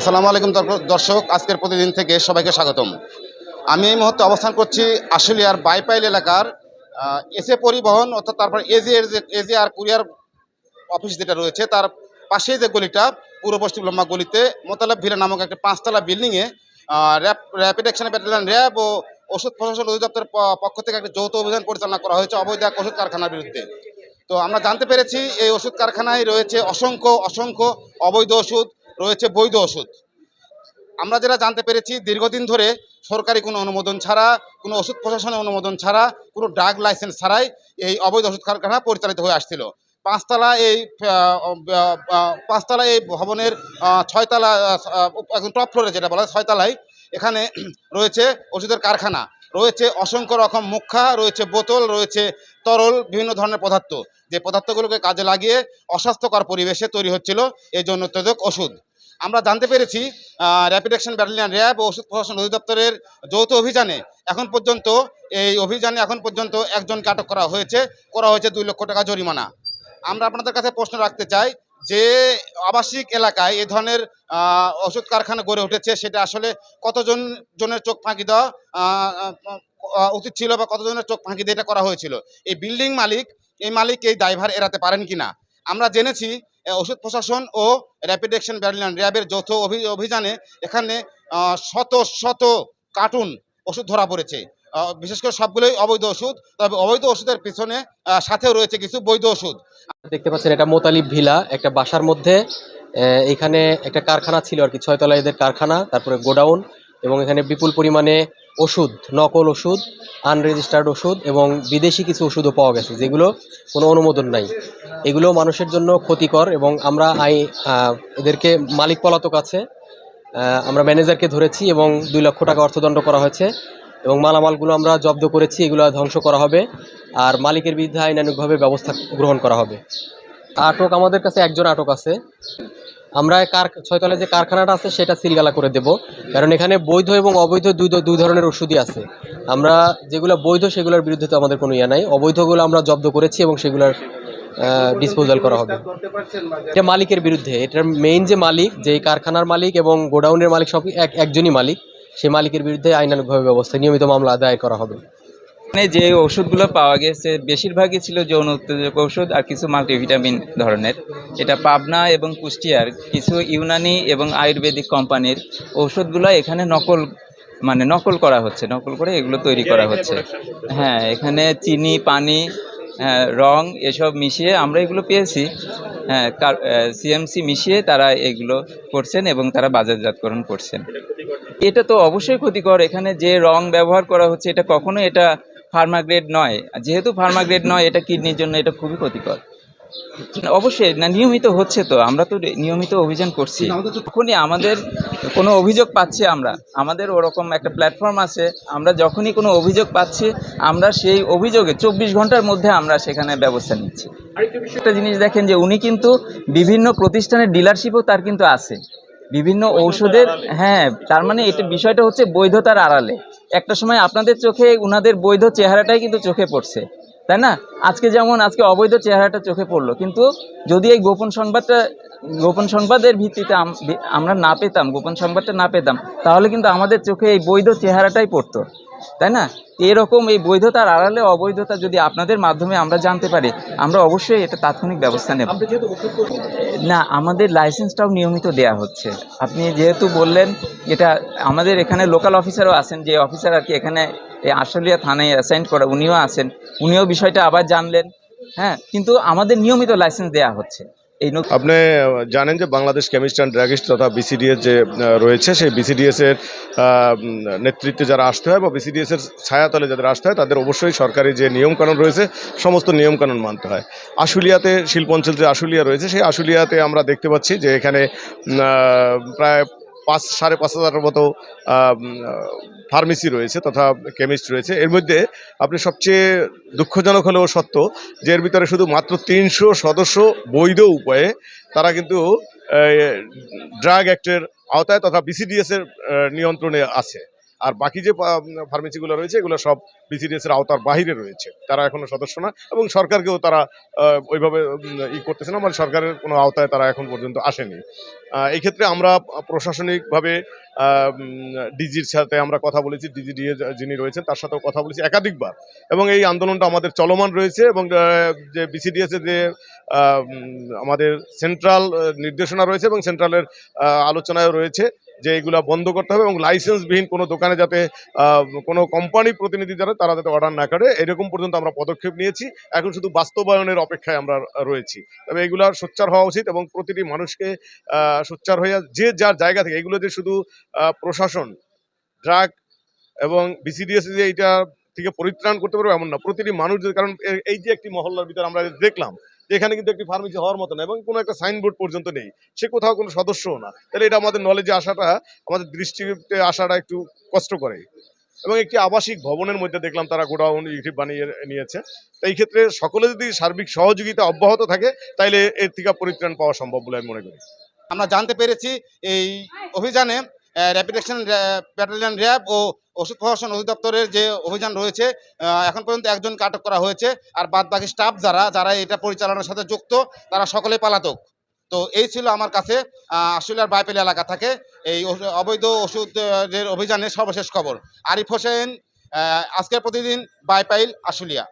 আসসালামু আলাইকুম দর্শক- আজকের প্রতিদিন থেকে সবাইকে স্বাগতম। আমি এই মুহূর্তে অবস্থান করছি আশুলিয়ার বাইপাইল এলাকার এসএ পরিবহন অর্থাৎ তারপর এজে এজে আর কুরিয়ার অফিস যেটা রয়েছে, তার পাশেই যে গলিটা, পূর্ব পশ্চিম লম্বা গলিতে, মোতালাব ভিলা নামক একটা পাঁচতলা বিল্ডিংয়ে rap rapid action battalion RAB ও ওষুধ প্রশাসন অধিদপ্তরের পক্ষ থেকে একটা যৌথ অভিযান পরিচালনা করা হয়েছে অবৈধ এক ওষুধ কারখানার বিরুদ্ধে। তো আমরা জানতে পেরেছি, এই ওষুধ কারখানায় রয়েছে অসংখ্য অসংখ্য অবৈধ ওষুধ। রয়েছে বৈধ ওষুধ। আমরা যেটা জানতে পেরেছি, দীর্ঘদিন ধরে সরকারি কোনো অনুমোদন ছাড়া, কোনো ওষুধ প্রশাসনের অনুমোদন ছাড়া, কোনো ড্রাগ লাইসেন্স ছাড়াই এই অবৈধ ওষুধ কারখানা পরিচালিত হয়ে আসছিল। পাঁচতলা এই পাঁচতলা এই ভবনের ছয়তলা একদম টপ ফ্লোরে যেটা বলা হয়, ছয়তলায় এখানে রয়েছে ওষুধের কারখানা। রয়েছে অসংখ্য রকম মুখা, রয়েছে বোতল, রয়েছে তরল, বিভিন্ন ধরনের পদার্থ। যে পদার্থগুলোকে কাজে লাগিয়ে অস্বাস্থ্যকর পরিবেশে তৈরি হচ্ছিল, এই জন্য ওষুধ। আমরা জানতে পেরেছি র্যাপিড অ্যাকশন ব্যাটালিয়ন র্যাব ও ওষুধ প্রশাসন অধিদপ্তরের যৌথ অভিযানে এখন পর্যন্ত, এই অভিযানে এখন পর্যন্ত একজনকে আটক করা হয়েছে করা হয়েছে দুই লক্ষ টাকা জরিমানা। আমরা আপনাদের কাছে প্রশ্ন রাখতে চাই যে, আবাসিক এলাকায় এ ধরনের ওষুধ কারখানা গড়ে উঠেছে, সেটা আসলে কতজন জনের চোখ ফাঁকি দেওয়া উচিত ছিল বা কতজনের চোখ ফাঁকি দিয়ে এটা করা হয়েছিল? এই বিল্ডিং মালিক, এই মালিক, এই দায়ভার এড়াতে পারেন কিনা? আমরা জেনেছি ওষুধ প্রশাসন ও র্যাপিড অ্যাকশন ব্যাটালিয়ন, র্যাবের যৌথ অভি- অভিযানে এখানে শত শত কার্টুন ওষুধ ধরা পড়েছে। বিশেষ করে সবগুলোই অবৈধ ওষুধ, তবে অবৈধ ওষুধের পিছনে সাথেও রয়েছে কিছু বৈধ ওষুধ। দেখতে পাচ্ছেন এটা মোতালিব ভিলা, একটা বাসার মধ্যে এখানে একটা কারখানা ছিল আর কি, ছয়তলা এদের কারখানা, তারপরে গোডাউন এবং এখানে বিপুল পরিমাণে ওষুধ, নকল ওষুধ আনরেজিস্টার্ড ওষুধ এবং বিদেশি কিছু ওষুধও পাওয়া গেছে, যেগুলো কোনো অনুমোদন নাই। এগুলো মানুষের জন্য ক্ষতিকর এবং আমরা আই এদেরকে মালিক পলাতক আছে। আমরা ম্যানেজারকে ধরেছি এবং দুই লক্ষ টাকা অর্থদণ্ড করা হয়েছে এবং মালামালগুলো আমরা জব্দ করেছি, এগুলো ধ্বংস করা হবে আর মালিকের বিরুদ্ধে আইনানুগভাবে ব্যবস্থা গ্রহণ করা হবে। আটক, আমাদের কাছে একজন আটক আছে। আমরা কার, ছয়তলায় যে কারখানাটা আছে সেটা সিলগালা করে দেব। কারণ এখানে বৈধ এবং অবৈধ দুই দুই ধরনের ওষুধই আছে। আমরা যেগুলো বৈধ সেগুলোর বিরুদ্ধে তো আমাদের কোনো ইয়ে নাই। অবৈধগুলো আমরা জব্দ করেছি এবং সেগুলোর ডিসপোজাল করা হবে। এটা মালিকের বিরুদ্ধে। এটার মেইন যে মালিক যে কারখানার মালিক এবং গোডাউনের মালিক সব এক একজনই মালিক সেই মালিকের বিরুদ্ধে আইনানুগভাবে ব্যবস্থা নিয়মিত মামলা দায়ের করা হবে। এখানে যে ওষুধগুলো পাওয়া গেছে, বেশিরভাগই ছিল যৌন উত্তেজক ওষুধ আর কিছু মাল্টিভিটামিন ধরনের। এটা পাবনা এবং কুষ্টিয়ার কিছু ইউনানি এবং আয়ুর্বেদিক কোম্পানির ওষুধগুলো এখানে নকল মানে নকল করা হচ্ছে, নকল করে এগুলো তৈরি করা হচ্ছে। হ্যাঁ এখানে চিনি, পানি রং এসব মিশিয়ে আমরা এগুলো পেয়েছি। হ্যাঁ সিএমসি মিশিয়ে তারা এগুলো করছেন এবং তারা বাজারজাতকরণ করছেন। এটা তো অবশ্যই ক্ষতিকর। এখানে যে রং ব্যবহার করা হচ্ছে, এটা কখনো এটা ফার্মাগ্রেড নয়। যেহেতু ফার্মাগ্রেড নয়, এটা কিডনির জন্য এটা খুবই ক্ষতিকর। অবশ্যই, না, নিয়মিত হচ্ছে তো, আমরা তো নিয়মিত অভিযান করছি। যখনই আমাদের কোনো অভিযোগ পাচ্ছি আমরা, আমাদের ওরকম একটা প্ল্যাটফর্ম আছে, আমরা যখনই কোনো অভিযোগ পাচ্ছি, আমরা সেই অভিযোগে চব্বিশ ঘণ্টার মধ্যে আমরা সেখানে ব্যবস্থা নিচ্ছি। একটা জিনিস দেখেন যে উনি কিন্তু বিভিন্ন প্রতিষ্ঠানের ডিলারশিপও তার কিন্তু আছে। বিভিন্ন ঔষধের হ্যাঁ তার মানে এটা বিষয়টা হচ্ছে বৈধতার আড়ালে। একটা সময় আপনাদের চোখে, উনাদের বৈধ চেহারাটাই কিন্তু চোখে পড়ছে। তাই না? আজকে যেমন আজকে অবৈধ চেহারাটা চোখে পড়ল কিন্তু যদি এই গোপন সংবাদটা গোপন সংবাদের ভিত্তিতে আমরা না পেতাম গোপন সংবাদটা না পেতাম তাহলে কিন্তু আমাদের চোখে এই বৈধ চেহারাটাই পড়তো তাই না? এরকম এই বৈধতার আড়ালে অবৈধতা যদি আপনাদের মাধ্যমে আমরা জানতে পারি আমরা অবশ্যই এটা তাৎক্ষণিক ব্যবস্থা নেব। না আমাদের লাইসেন্সটাও নিয়মিত দেয়া হচ্ছে। আপনি যেহেতু বললেন এটা আমাদের এখানে লোকাল অফিসারও আছেন যে অফিসার আর কি এখানে এই আশুলিয়া থানায় অ্যাসাইন করা, উনিও আছেন। উনিও বিষয়টা আবার জানলেন হ্যাঁ? কিন্তু আমাদের নিয়মিত লাইসেন্স দেয়া হচ্ছে। এই আপনি জানেন যে বাংলাদেশ কেমিস্ট অ্যান্ড ড্রাগিস্ট তথা বিসিডিএস যে রয়েছে, সেই বিসিডিএস এর নেতৃত্বে যারা আসতে হয় বা বিসিডিএস এর ছায়াতলে যাদের আসতে হয়, তাদের অবশ্যই সরকারি যে নিয়মকানুন রয়েছে, সমস্ত নিয়মকানুন মানতে হয়। আশুলিয়াতে শিল্পাঞ্চল যে আশুলিয়া রয়েছে, সেই আশুলিয়াতে আমরা দেখতে পাচ্ছি যে এখানে প্রায় পাঁচ, সাড়ে পাঁচ হাজারের মতো ফার্মেসি রয়েছে তথা কেমিস্ট রয়েছে। এর মধ্যে আপনি সবচেয়ে দুঃখজনক হলেও সত্য যে এর ভিতরে শুধু মাত্র তিনশো সদস্য বৈধ উপায়ে তারা কিন্তু ড্রাগ অ্যাক্টের আওতায় তথা বিসিডিএসের নিয়ন্ত্রণে আছে। আর বাকি যে ফার্মেসিগুলো রয়েছে, এগুলো সব বিসিডিএস এর আওতার বাহিরে রয়েছে। তারা এখনও সদস্য না এবং সরকারকেও তারা ওইভাবে ই করতেছে না। মানে সরকারের কোনো আওতায় তারা এখন পর্যন্ত আসেনি। এই ক্ষেত্রে আমরা প্রশাসনিকভাবে ডিজির সাথে আমরা কথা বলেছি। ডিজি ডিএ যিনি রয়েছেন তার সাথেও কথা বলেছি একাধিকবার। এবং এই আন্দোলনটা আমাদের চলমান রয়েছে এবং যে বিসিডিএস যে আমাদের সেন্ট্রাল নির্দেশনা রয়েছে এবং সেন্ট্রালের আলোচনায় রয়েছে। যে এগুলো বন্ধ করতে হবে এবং লাইসেন্সবিহীন কোনো দোকানে যাতে কোনো কোম্পানি প্রতিনিধি যারা, তারা যাতে অর্ডার না করে, এরকম পর্যন্ত আমরা পদক্ষেপ নিয়েছি। এখন শুধু বাস্তবায়নের অপেক্ষায় আমরা রয়েছি। তবে এগুলার সোচ্চার হওয়া উচিত এবং প্রতিটি মানুষকে সোচ্চার হয়ে যে যার জায়গা থেকে, এগুলো যে শুধু প্রশাসন ড্রাগ এবং বিসিডিএস যে এইটা থেকে পরিত্রাণ করতে পারবে এমন না। প্রতিটি মানুষ যদি কারণ এই যে একটি মহল্লার ভিতরে আমরা দেখলাম এখানে কিন্তু একটি ফার্মেসি হওয়ার মতো না এবং কোনো একটা সাইনবোর্ড পর্যন্ত নেই। সে কোথাও কোনো সদস্যও না। তাহলে এটা আমাদের নলেজে আসাটা, আমাদের দৃষ্টিতে আসাটা একটু কষ্ট করে এবং একটি আবাসিক ভবনের মধ্যে দেখলাম তারা গোডাউন, ইউটিউব বানিয়ে নিয়েছে। তো এই ক্ষেত্রে সকলে যদি সার্বিক সহযোগিতা অব্যাহত থাকে, তাইলে এর থেকে পরিত্রাণ পাওয়া সম্ভব বলে আমি মনে করি। আমরা জানতে পেরেছি, এই অভিযানে র্যাপিড অ্যাকশন র্যাব ও ওষুধ প্রশাসন অধিদপ্তরের যে অভিযান রয়েছে এখন পর্যন্ত একজনকে আটক করা হয়েছে। আর বাদ বাকি স্টাফ যারা যারা এটা পরিচালনার সাথে যুক্ত, তারা সকলে পালাতক। তো এই ছিল আমার কাছে আশুলিয়ার বাইপেল এলাকা থেকে এই অবৈধ ওষুধের অভিযানের সর্বশেষ খবর। আরিফ হোসেন আজকের প্রতিদিন বাইপাইল আশুলিয়া।